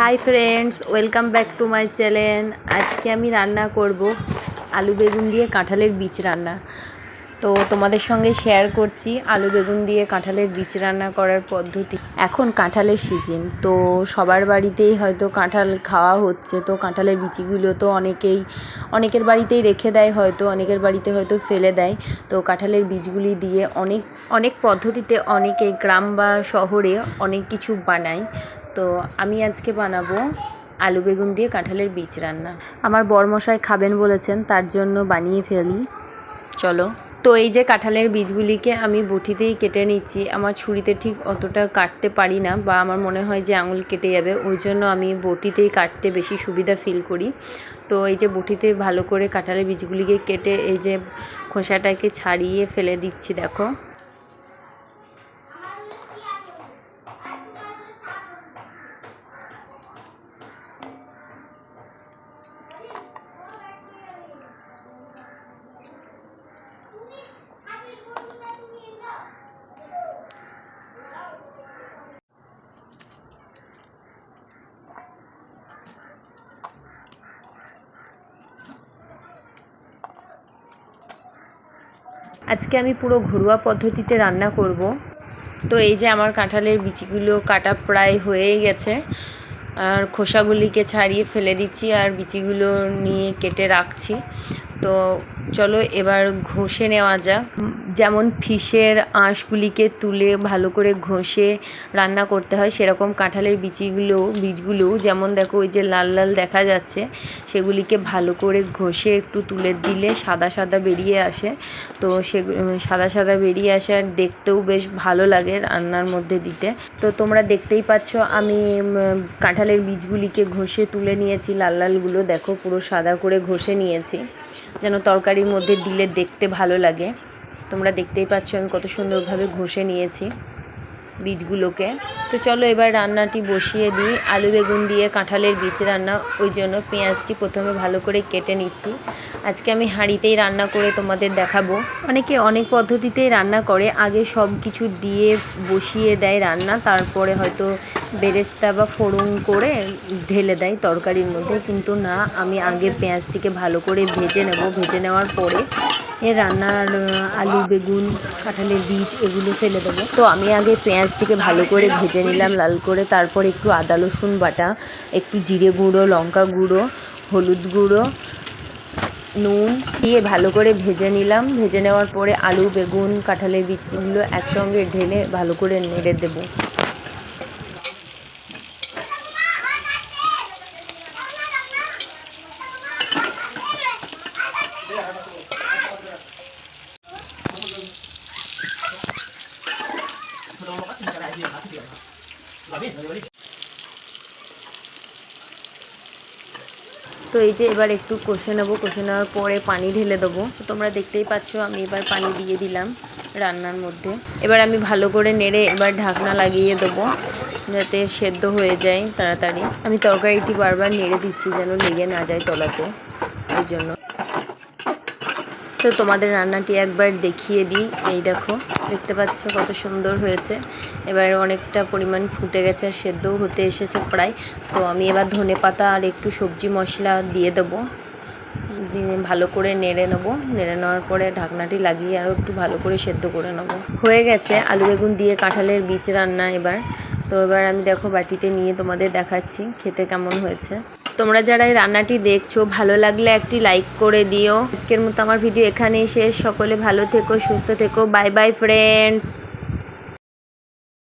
Hi friends welcome back to my channel আজকে আমি রান্না করব আলু বেগুন দিয়ে কাঁঠালের বীজ রান্না। তো তোমাদের সঙ্গে শেয়ার করছি আলু বেগুন দিয়ে কাঁঠালের বীজ রান্না করার পদ্ধতি। এখন কাঁঠালের সিজন তো সবার বাড়িতেই হয়তো কাঁঠাল খাওয়া হচ্ছে, তো কাঁঠালের বিচিগুলো তো অনেকেই, অনেকের বাড়িতেই রেখে দেয় হয়তো, অনেকের বাড়িতে হয়তো ফেলে দেয়। তো কাঁঠালের বীজগুলি দিয়ে অনেক অনেক পদ্ধতিতে অনেকে গ্রাম বা শহরে অনেক কিছু বানায়। তো আমি আজকে বানাবো আলু বেগুন দিয়ে কাঁঠালের বীজ রান্না। আমার বরমশাই খাবেন বলেছেন, তার জন্য বানিয়ে ফেলি। চলো। তো এই যে কাঁঠালের বীজগুলিকে আমি বটিতেই কেটে নিচ্ছি, আমার ছুরিতে ঠিক অতটা কাটতে পারি না বা আমার মনে হয় যে আঙুল কেটে যাবে, ওই জন্য আমি বটিতেই কাটতে বেশি সুবিধা ফিল করি। তো এই যে বটিতে ভালো করে কাঁঠালের বীজগুলিকে কেটে এই যে খোসাটাকে ছাড়িয়ে ফেলে দিচ্ছি, দেখো। আজকে আমি পুরো ঘরোয়া পদ্ধতিতে রান্না করব। তো এই যে আমার কাঁঠালের বিচিগুলো কাটা প্রায় হয়ে গেছে। আর খোসাগুলিকে ছাড়িয়ে ফেলে দিচ্ছি আর বিচিগুলো নিয়ে কেটে রাখছি। তো চলো এবার ঘষে নেওয়া যাক। যেমন ফিশের আঁশগুলিকে তুলে ভালো করে ঘষে রান্না করতে হয়, সেরকম কাঁঠালের বিচিগুলো বীজগুলো, যেমন দেখো ওই যে লাল লাল দেখা যাচ্ছে, সেগুলিকে ভালো করে ঘষে একটু তুলে দিলে সাদা সাদা বেরিয়ে আসে। তো সে, সাদা সাদা বেরিয়ে আসে আর দেখতেও বেশ ভালো লাগে রান্নার মধ্যে দিতে। তো তোমরা দেখতেই পাচ্ছ আমি কাঁঠালের বীজগুলিকে ঘষে তুলে নিয়েছি, লাল লালগুলো দেখো পুরো সাদা করে ঘষে নিয়েছি। যেন তরকারির মধ্যে দিলে দেখতে ভালো লাগে। তোমরা দেখতেই পাচ্ছ আমি কত সুন্দরভাবে ঘষে নিয়েছি বীজগুলোকে। তো চলো এবার রান্নাটি বসিয়ে দিই। আলু বেগুন দিয়ে কাঁঠালের বীজ রান্না, ওই জন্য পেঁয়াজটি প্রথমে ভালো করে কেটে নিচ্ছি। আজকে আমি হাঁড়িতেই রান্না করে তোমাদের দেখাবো। অনেকে অনেক পদ্ধতিতেই রান্না করে, আগে সব কিছু দিয়ে বসিয়ে দেয় রান্না, তারপরে হয়তো বেরেস্তা বা ফোড়ন করে ঢেলে দেয় তরকারির মধ্যে। কিন্তু না, আমি আগে পেঁয়াজটিকে ভালো করে ভেজে নেব। ভেজে নেওয়ার পরে এ রান্নার আলু, বেগুন, কাঁঠালের বীজ এগুলো ফেলে দেবো। তো আমি আগে পেঁয়াজটিকে ভালো করে ভেজে নিলাম, লাল করে। তারপর একটু আদা, রসুন বাটা, একটু জিরে গুঁড়ো, লঙ্কা গুঁড়ো, হলুদ গুঁড়ো, নুন দিয়ে ভালো করে ভেজে নিলাম। ভেজে নেওয়ার পরে আলু, বেগুন, কাঁঠালের বীজগুলো একসঙ্গে ঢেলে ভালো করে নেড়ে দেবো। তো এই যে এবার একটু কষে নেব, কষে নেওয়ার পরে পানি ঢেলে দেবো। তোমরা দেখতেই পাচ্ছ, আমি এবার পানি দিয়ে দিলাম রান্নার মধ্যে। এবার আমি ভালো করে নেড়ে এবার ঢাকনা লাগিয়ে দেবো, যাতে সেদ্ধ হয়ে যায় তাড়াতাড়ি। আমি তরকারিটি বারবার নেড়ে দিচ্ছি যেন লেগে না যায় তলাতে, ওই জন্য। তো তোমাদের রান্নাটি একবার দেখিয়ে দিই। এই দেখো, দেখতে পাচ্ছ কত সুন্দর হয়েছে। এবার অনেকটা পরিমাণ ফুটে গেছে আর সেদ্ধও হতে এসেছে প্রায়। তো আমি এবার ধনে পাতা আর একটু সবজি মশলা দিয়ে দেবো। ভালো করে নেড়ে নেব। নেড়ে নেওয়ার পরে ঢাকনাটি লাগিয়ে আরও একটু ভালো করে সেদ্ধ করে নেব। হয়ে গেছে আলু বেগুন দিয়ে কাঁঠালের বীজ রান্না এবার। তো এবার আমি দেখো বাটিতে নিয়ে তোমাদের দেখাচ্ছি, খেতে কেমন হয়েছে। তোমরা যারা এই রান্নাটি দেখছ, ভালো লাগলে একটি লাইক করে দিও। আজকের মতো আমার ভিডিও এখানেই শেষ। সকলে ভালো থেকো, সুস্থ থেকো। Bye bye friends